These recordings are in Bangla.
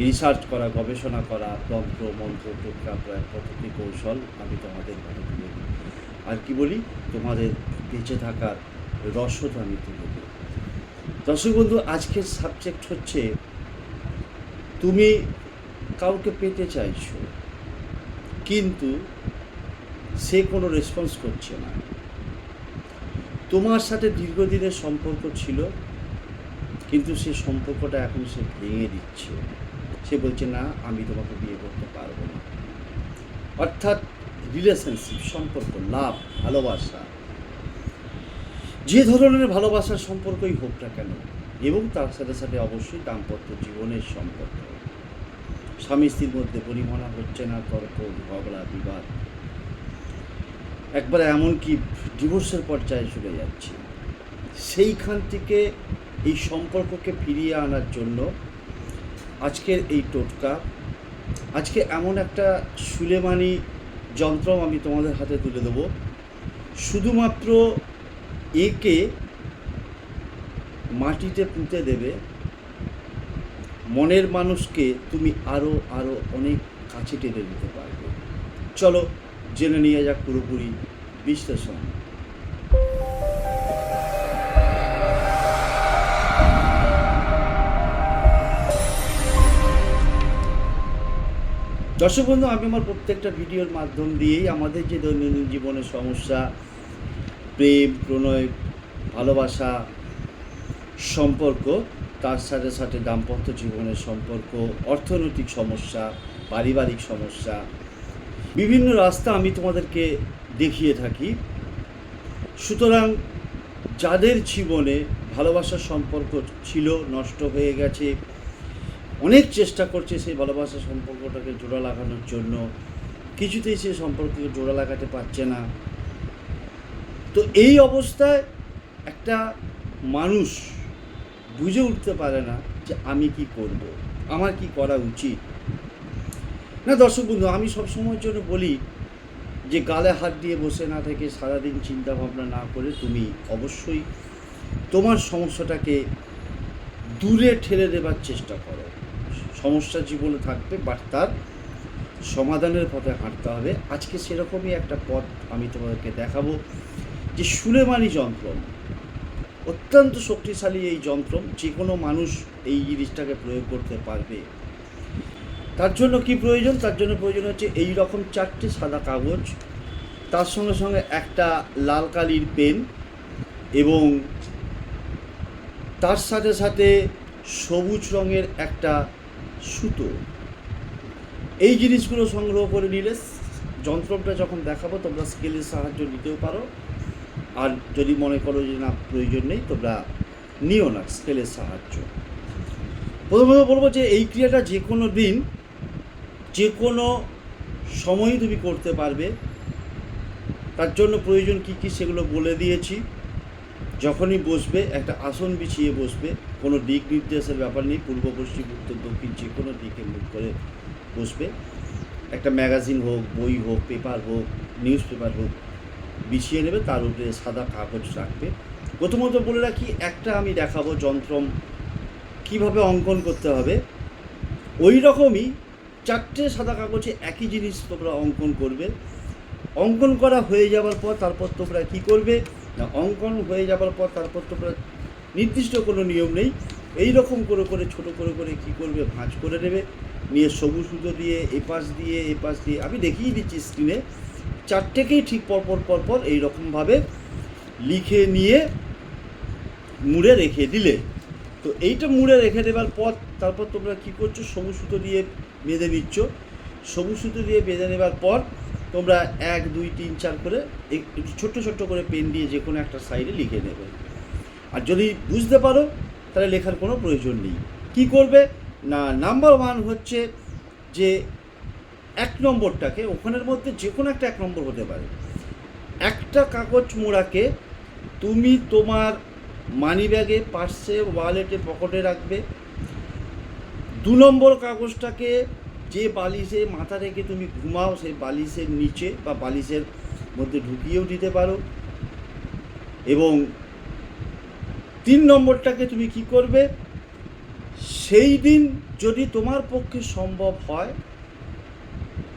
রিসার্চ করা, গবেষণা করা, তন্ত্র, মন্ত্র টোটকা প্রয়োগ পদ্ধতি, কৌশল আমি তোমাদের ঘরে তুলে আর কি বলি? তোমাদের বেঁচে থাকার রসদ আমি তুলে দিই দর্শক বন্ধু, আজকের সাবজেক্ট হচ্ছে, তুমি কাউকে পেতে চাইছো, কিন্তু সে কোনো রেসপন্স করছে না। তোমার সাথে দীর্ঘদিনের সম্পর্ক ছিল, কিন্তু সে সম্পর্কটা এখন সে ভেঙে দিচ্ছে। সে বলছে, না, আমি তোমাকে বিয়ে করতে পারব না। অর্থাৎ রিলেশনশিপ সম্পর্ক, লাভ, ভালোবাসা, যে ধরনের ভালোবাসার সম্পর্কই হোক না কেন, এবং তার সাথে সাথে অবশ্যই দাম্পত্য জীবনের সম্পর্ক। স্বামী স্ত্রীর মধ্যে পরিমাণা হচ্ছে না, তর্ক, ঝগড়া, বিবাদ। একবার এমনকি ডিভোর্সের পর্যায়ে চলে যাচ্ছে। সেইখান থেকে এই সম্পর্ককে ফিরিয়ে আনার জন্য আজকের এই টোটকা, আজকে এমন একটা সুলেমানি যন্ত্র আমি তোমাদের হাতে তুলে দেবো। শুধুমাত্র একে মাটিতে পুঁতে দেবে, মনের মানুষকে তুমি আরও আরও অনেক কাছে টেনে নিতে পারবে। চলো জেনে নিয়ে যাক পুরোপুরি বিশ্লেষণ। দর্শক বন্ধু, আমি আমার প্রত্যেকটা ভিডিওর মাধ্যম দিয়েই আমাদের যে দৈনন্দিন জীবনের সমস্যা, প্রেম, প্রণয়, ভালোবাসা, সম্পর্ক, তার সাথে সাথে দাম্পত্য জীবনের সম্পর্ক, অর্থনৈতিক সমস্যা, পারিবারিক সমস্যা, বিভিন্ন রাস্তা আমি তোমাদেরকে দেখিয়ে থাকি। সুতরাং যাদের জীবনে ভালোবাসার সম্পর্ক ছিল, নষ্ট হয়ে গেছে অনেক চেষ্টা করছে সেই ভালোবাসা সম্পর্কটাকে জোড়া লাগানোর জন্য। কিছুতেই সে সম্পর্ককে জোড়া লাগাতে পারছে না। তো এই অবস্থায় একটা মানুষ বুঝে উঠতে পারে না যে আমি কি করব, আমার কি করা উচিত। না, দর্শক বন্ধু, আমি সবসময়ের জন্য বলি যে গালে হাত দিয়ে বসে না থেকে সারাদিন চিন্তা ভাবনা না করে তুমি অবশ্যই তোমার সমস্যাটাকে দূরে ঠেলে দেবার চেষ্টা করো। সমস্যা জীবনে থাকবে বাট তার সমাধানের পথে হাঁটতে হবে। আজকে সেরকমই একটা পথ আমি তোমাদেরকে দেখাবো, যে সুলেমানি যন্ত্র অত্যন্ত শক্তিশালী এই যন্ত্র যে কোনো মানুষ এই জিনিসটাকে প্রয়োগ করতে পারবে। তার জন্য কি প্রয়োজন? তার জন্য প্রয়োজন হচ্ছে এই রকম চারটে সাদা কাগজ, তার সঙ্গে সঙ্গে একটা লাল কালির পেন এবং তার সাথে সাথে সবুজ রঙের একটা সুতো। এই জিনিসগুলো সংগ্রহ করে নিলে যন্ত্রটা যখন দেখাবো, তোমরা স্কেলের সাহায্য নিতেও পারো। আর যদি মনে করো যে না, প্রয়োজন নেই, তোমরা নিও না স্কেলের সাহায্য। প্রথমত বলব যে, এই ক্রিয়াটা যে কোনো দিন যে কোনো সময়ই তুমি করতে পারবে। তার জন্য প্রয়োজন কী কী সেগুলো বলে দিয়েছি। যখনই বসবে, একটা আসন বিছিয়ে বসবে, কোনো দিক নির্দেশের ব্যাপার নেই, পূর্ব, পশ্চিম, উত্তর, দক্ষিণ, যে কোনো দিকে মুখ করে বসবে। একটা ম্যাগাজিন হোক, বই হোক, পেপার হোক, নিউজ পেপার হোক, বিছিয়ে নেবে, তার উপরে সাদা কাগজ রাখবে। প্রথমত বলে রাখি, একটা আমি দেখাবো যন্ত্রম, কীভাবে অঙ্কন করতে হবে। ওই রকমই চারটে সাদা কাগজে একই জিনিস তোমরা অঙ্কন করবে। অঙ্কন করা হয়ে যাওয়ার পর, তারপর তোমরা কি করবে? না, অঙ্কন হয়ে যাওয়ার পর তারপর তোমরা নির্দিষ্ট কোনো নিয়ম নেই। এই রকম করে করে, ছোট করে করে কি করবে? ভাঁজ করে নেবে। নিয়ে সবুজ সুতো দিয়ে, এপাশ দিয়ে এপাশ দিয়ে, আমি দেখিয়ে দিচ্ছি স্ক্রিনে চারটেকেই ঠিক পরপর পরপর এই এইরকমভাবে লিখে নিয়ে মুড়ে রেখে দিলে। তো এইটা মুড়ে রেখে দেবার পর তারপর তোমরা কী করছ? সবুজ সুতো দিয়ে বেঁধে নিচ্ছ। সবুজ সুতো দিয়ে বেঁধে নেবার পর তোমরা এক, দুই, তিন, চার করে একটু ছোট্ট ছোট্ট করে পেন দিয়ে যে কোনো একটা সাইডে লিখে নেবে। আর যদি বুঝতে পারো, তাহলে লেখার কোনো প্রয়োজন নেই। কি করবে? না নাম্বার ওয়ান হচ্ছে যে এক নম্বরটাকে, ওখানের মধ্যে যে কোনো একটা এক নম্বর হতে পারে। একটা কাগজ মোড়াকে তুমি তোমার মানি ব্যাগে পার্সে ওয়ালেটে পকেটে রাখবে। দু নম্বর কাগজটাকে যে বালিশে মাথা রেখে তুমি ঘুমাও, সেই বালিশের নিচে বা বালিশের মধ্যে ঢুকিয়েও দিতে পারো। এবং তিন নম্বরটাকে তুমি কি করবে? সেই দিন যদি তোমার পক্ষে সম্ভব হয়,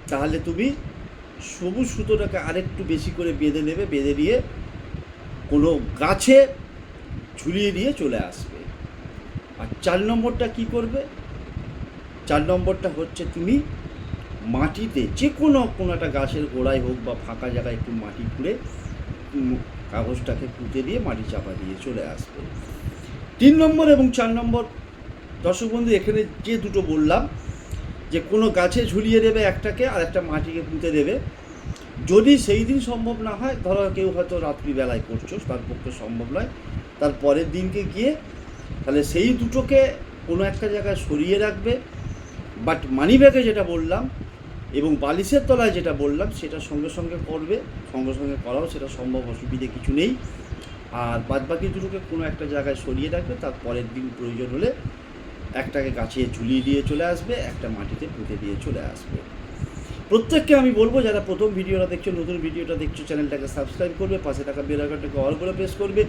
তাহলে তুমি সবুজ সুতোটাকে আরেকটু বেশি করে বেঁধে নেবে, বেঁধে দিয়ে কোনো গাছে ঝুলিয়ে দিয়ে চলে আসবে। আর চার নম্বরটা কি করবে? চার নম্বরটা হচ্ছে তুমি মাটিতে যে কোনো কোনো একটা গাছের গোড়ায় হোক বা ফাঁকা জায়গায় একটু মাটি খুঁড়ে কাগজটাকে পুঁতে দিয়ে মাটি চাপা দিয়ে চলে আসবে। তিন নম্বর এবং চার নম্বর, দর্শক বন্ধু, এখানে যে দুটো বললাম, যে কোনো গাছে ঝুলিয়ে দেবে একটাকে আর একটা মাটিকে পুঁতে দেবে। যদি সেই দিন সম্ভব না হয়, ধরো কেউ হয়তো রাত্রিবেলায় করছ, তার পক্ষে সম্ভব নয়, তার পরের দিনকে গিয়ে তাহলে সেই দুটোকে কোনো একটা জায়গায় সরিয়ে রাখবে বাট মানি ব্যাগে যেটা বললাম এবং বালিশের তলায় যেটা বললাম, সেটা সঙ্গে সঙ্গে করবে, সঙ্গে সঙ্গে করাও সেটা সম্ভব, অসুবিধে কিছু নেই। আর বাদ বাকি দুটোকে কোনো একটা জায়গায় সরিয়ে রাখবে, তার পরের দিন প্রয়োজন হলে একটাকে গাছে ঝুলিয়ে দিয়ে চলে আসবে, একটা মাটিতে পুঁতে দিয়ে চলে আসবে। প্রত্যেককে আমি বলব, যারা প্রথম ভিডিওটা দেখছ, নতুন ভিডিওটা দেখছ, চ্যানেলটাকে সাবস্ক্রাইব করবে, পাশে থাকা বেল আইকনটাকে অল করে প্রেস করবে,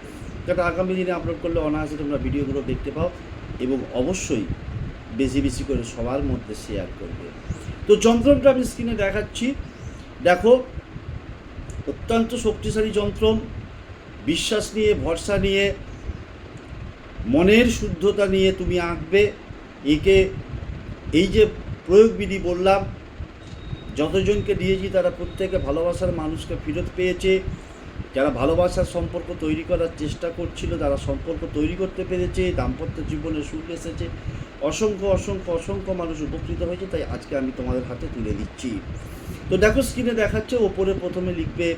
যাতে আগামী দিনে আপলোড করলে অনায়াসে তোমরা ভিডিওগুলো দেখতে পাও। এবং অবশ্যই বেশি বেশি করে সবার মধ্যে শেয়ার করবে। তো যন্ত্রটা আমি স্ক্রিনে দেখাচ্ছি। দেখো, অত্যন্ত শক্তিশালী যন্ত্র, বিশ্বাস নিয়ে, ভরসা নিয়ে, মনের শুদ্ধতা নিয়ে তুমি আঁকবে। একে এই যে প্রয়োগবিধি বললাম, যতজনকে দিয়েছি তারা প্রত্যেকে ভালোবাসার মানুষকে ফেরত পেয়েছে। যারা ভালোবাসার সম্পর্ক তৈরি করার চেষ্টা করছিল, তারা সম্পর্ক তৈরি করতে পেরেছে, দাম্পত্য জীবনে সুখ এসেছে। অসংখ্য অসংখ্য অসংখ্য মানুষ উপকৃত হয়েছে, তাই আজকে আমি তোমাদের হাতে তুলে দিচ্ছি। তো দেখো স্ক্রিনে দেখাচ্ছে, ওপরে প্রথমে লিখবে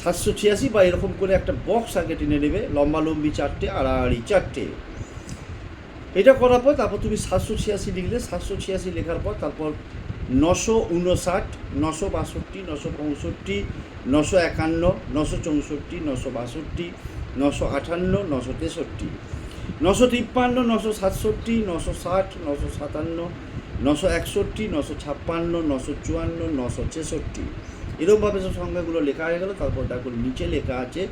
সাতশো ছিয়াশি বা এরকম করে একটা বক্স আগে টেনে নেবে, লম্বা, লম্বি চারটে, আড়াআড়ি চারটে। এটা করার পর তারপর তুমি সাতশো ছিয়াশি লিখলে, সাতশো ছিয়াশি লেখার পর তারপর নশো উনষাট, নশো বাষট্টি, নশো পঁয়ষট্টি, নশো একান্ন, নশো চৌষট্টি, নশো বাষট্টি, নশো আটান্ন নশো তেষট্টি। নশো তিপ্পান্ন, নশো সাতষট্টি, নশো ষাট, নশো সাতান্ন, নশো একষট্টি, নশো ছাপ্পান্ন, নশো চুয়ান্ন, নশো ছেষট্টি। এরকমভাবে সব সংখ্যাগুলো লেখা হয়ে গেল। তারপর দেখো নিচে লেখা আছে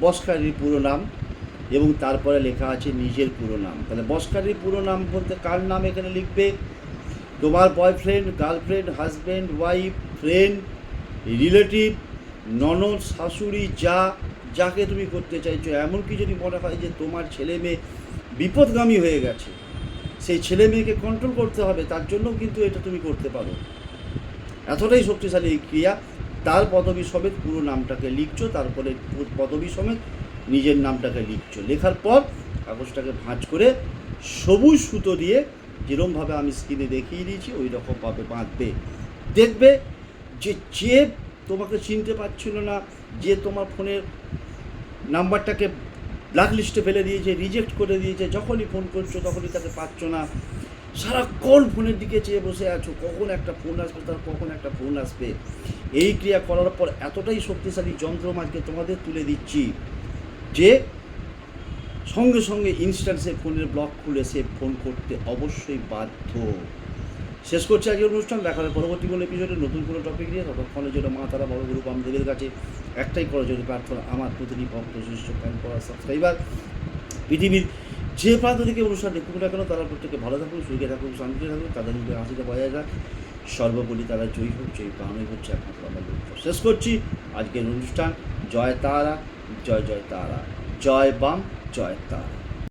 বসকারীর পুরো নাম এবং তারপরে লেখা আছে নিজের পুরো নাম। তাহলে বসকারীর পুরো নাম বলতে কার নাম এখানে লিখবে? তোমার boyfriend girlfriend husband wife friend relative ননদ, শাশুড়ি, যা, যাকে তুমি করতে চাইছো। এমনকি যদি মনে হয় যে তোমার ছেলে মেয়ে বিপদগামী হয়ে গেছে। সেই ছেলে মেয়েকে কন্ট্রোল করতে হবে, তার জন্যও কিন্তু এটা তুমি করতে পারো। এতটাই শক্তিশালী এই ক্রিয়া, তার পদবী সমেত পুরো নামটাকে লিখছো, তারপরে পদবী সমেত নিজের নামটাকে লিখছো। লেখার পর কাগজটাকে ভাঁজ করে সবুজ সুতো দিয়ে যেরমভাবে আমি স্ক্রিনে দেখিয়ে দিয়েছি ওই রকমভাবে বাঁধবে। দেখবে যে যে তোমাকে চিনতে পারছিল না, যে তোমার ফোনের নাম্বারটাকে ব্ল্যাক লিস্টে ফেলে দিয়েছে রিজেক্ট করে দিয়েছে, যখনই ফোন করছ তখনই তাকে পাচ্ছ না। সারাক্ষণ ফোনের দিকে চেয়ে বসে আছো, কখন একটা ফোন আসবে, তার কখন একটা ফোন আসবে। এই ক্রিয়া করার পর এতটাই শক্তিশালী যন্ত্র আজকে তোমাদের তুলে দিচ্ছি যে, সঙ্গে সঙ্গে ইনস্ট্যান্ট সে ফোনের ব্লক খুলে সে ফোন করতে অবশ্যই বাধ্য। শেষ করছি আজকের অনুষ্ঠান দেখা হবে পরবর্তী কোনো এপিসোডে নতুন কোনো টপিক নিয়ে। ততক্ষণের জন্য মা তারা বড় গুরু বামদেবের কাছে। একটাই যদি প্রার্থনা আমার প্রতিটি ভক্ত শিষ্য ফ্যান করা সাবস্ক্রাইবার পৃথিবীর যে প্রান্ত থেকে অনুষ্ঠান দেখুক না কেন, তারা প্রত্যেকে ভালো থাকুক, সুখে থাকুক, শান্তিতে থাকুক, তাদের মধ্যে হাসিটা বজায় রাখ। সর্বোপরি তারা জয়ী হোক জয়ী পাওয়াই হচ্ছে একমাত্র আমার লক্ষ্য। শেষ করছি আজকের অনুষ্ঠান। জয় তারা, জয় জয় তারা। জয় বাম, জয় তারা।